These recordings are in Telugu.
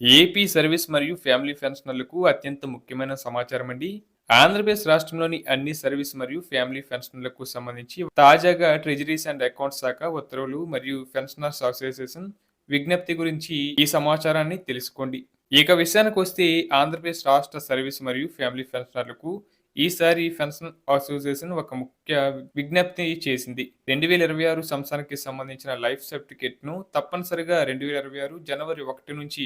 ఏపీ సర్వీస్ మరియు ఫ్యామిలీ పెన్షనర్లకు అత్యంత ముఖ్యమైన సమాచారం అండి. ఆంధ్రప్రదేశ్ రాష్ట్రంలోని అన్ని సర్వీస్ మరియు ఫ్యామిలీ పెన్షనర్లకు సంబంధించి తాజాగా ట్రెజరీస్ అండ్ అకౌంట్స్ శాఖ ఉత్తర్వులు మరియు పెన్షనర్స్ అసోసియేషన్ విజ్ఞప్తి గురించి ఈ సమాచారాన్ని తెలుసుకోండి. ఇక విషయానికి వస్తే ఆంధ్రప్రదేశ్ రాష్ట్ర సర్వీస్ మరియు ఫ్యామిలీ పెన్షనర్లకు ఈసారి పెన్షన్ అసోసియేషన్ ఒక ముఖ్య విజ్ఞప్తి చేసింది. రెండు వేల ఇరవై ఆరు సంవత్సరానికి సంబంధించిన లైఫ్ సర్టిఫికేట్ను తప్పనిసరిగా రెండు వేల ఇరవై ఆరు జనవరి ఒకటి నుంచి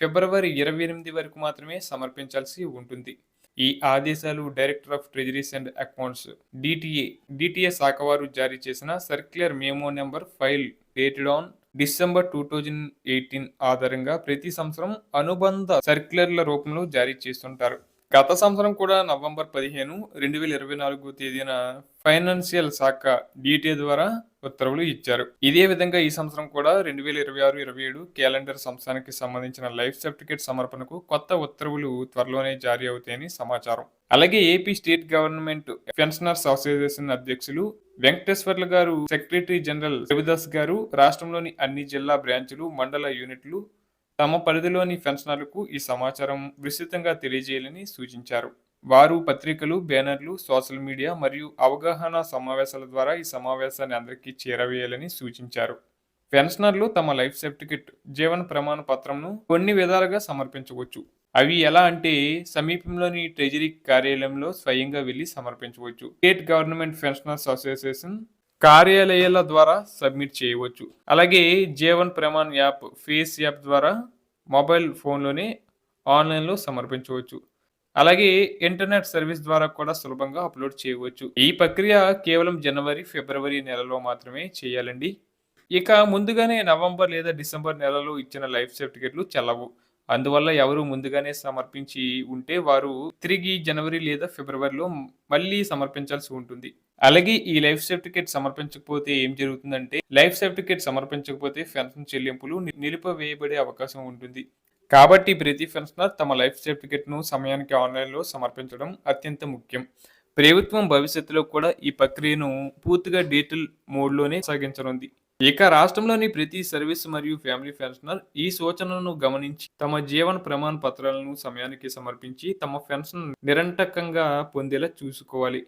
ఫిబ్రవరి ఇరవై ఎనిమిది వరకు మాత్రమే సమర్పించాల్సి ఉంటుంది. ఈ ఆదేశాలు director of treasuries and accounts DTA DTA శాఖ వారు జారీ చేసిన circular memo number file dated on December two thousand eighteen ఆధారంగా ప్రతి సంవత్సరం అనుబంధ సర్క్యులర్ల రూపంలో జారీ చేస్తుంటారు. గత సంవత్సరం కూడా నవంబర్ పదిహేను రెండు వేల ఇరవై నాలుగు తేదీన ఫైనాన్షియల్ శాఖ డిటిఏ ద్వారా ఉత్తర్వులు ఇచ్చారు. ఇదే విధంగా ఈ సంవత్సరం కూడా రెండు వేల ఇరవై ఆరు ఇరవై ఏడు క్యాలెండర్ సంవత్సరానికి సంబంధించిన లైఫ్ సర్టిఫికేట్ సమర్పణకు కొత్త ఉత్తర్వులు త్వరలోనే జారీ అవుతాయని సమాచారం. అలాగే AP state government pensioners association అధ్యక్షులు వెంకటేశ్వర్లు గారు సెక్రటరీ జనరల్ రవిదాస్ గారు రాష్ట్రంలోని అన్ని జిల్లా బ్రాంచులు మండల యూనిట్లు తమ పరిధిలోని పెన్షనర్లకు ఈ సమాచారం విస్తృతంగా తెలియజేయాలని సూచించారు. వారు పత్రికలు బ్యానర్లు సోషల్ మీడియా మరియు అవగాహన సమావేశాల ద్వారా ఈ సమావేశాన్ని అందరికీ చేరవేయాలని సూచించారు. పెన్షనర్లు తమ లైఫ్ సర్టిఫికెట్ జీవన ప్రమాణ పత్రంను కొన్ని విధాలుగా సమర్పించవచ్చు. అవి ఎలా అంటే సమీపంలోని ట్రెజరీ కార్యాలయంలో స్వయంగా వెళ్ళి సమర్పించవచ్చు. స్టేట్ గవర్నమెంట్ పెన్షనర్స్ అసోసియేషన్ కార్యాలయాల ద్వారా సబ్మిట్ చేయవచ్చు. అలాగే Jeevan Pramaan app face app ద్వారా మొబైల్ ఫోన్లోనే ఆన్లైన్లో సమర్పించవచ్చు. అలాగే ఇంటర్నెట్ సర్వీస్ ద్వారా కూడా సులభంగా అప్లోడ్ చేయవచ్చు. ఈ ప్రక్రియ కేవలం జనవరి ఫిబ్రవరి నెలలో మాత్రమే చేయాలండి. ఇక ముందుగానే నవంబర్ లేదా డిసెంబర్ నెలలో ఇచ్చిన లైఫ్ సర్టిఫికెట్లు చెల్లవు. అందువల్ల ఎవరు ముందుగానే సమర్పించి ఉంటే వారు తిరిగి జనవరి లేదా ఫిబ్రవరిలో మళ్ళీ సమర్పించాల్సి ఉంటుంది. అలాగే ఈ లైఫ్ సర్టిఫికేట్ సమర్పించకపోతే ఏం జరుగుతుందంటే లైఫ్ సర్టిఫికేట్ సమర్పించకపోతే పెన్షన్ చెల్లింపులు నిలిపివేయబడే అవకాశం ఉంటుంది. కాబట్టి ప్రతి పెన్షనర్ తమ లైఫ్ సర్టిఫికేట్ను సమయానికి ఆన్లైన్లో సమర్పించడం అత్యంత ముఖ్యం. ప్రభుత్వం భవిష్యత్తులో కూడా ఈ ప్రక్రియను పూర్తిగా డిజిటల్ మోడ్లోనే సాగించనుంది. ఇక రాష్ట్రంలోని ప్రతి సర్వీస్ మరియు ఫ్యామిలీ పెన్షనర్ ఈ సూచనను గమనించి తమ జీవన ప్రమాణ పత్రాలను సమయానికి సమర్పించి తమ పెన్షన్ నిరంతకంగా పొందేలా చూసుకోవాలి.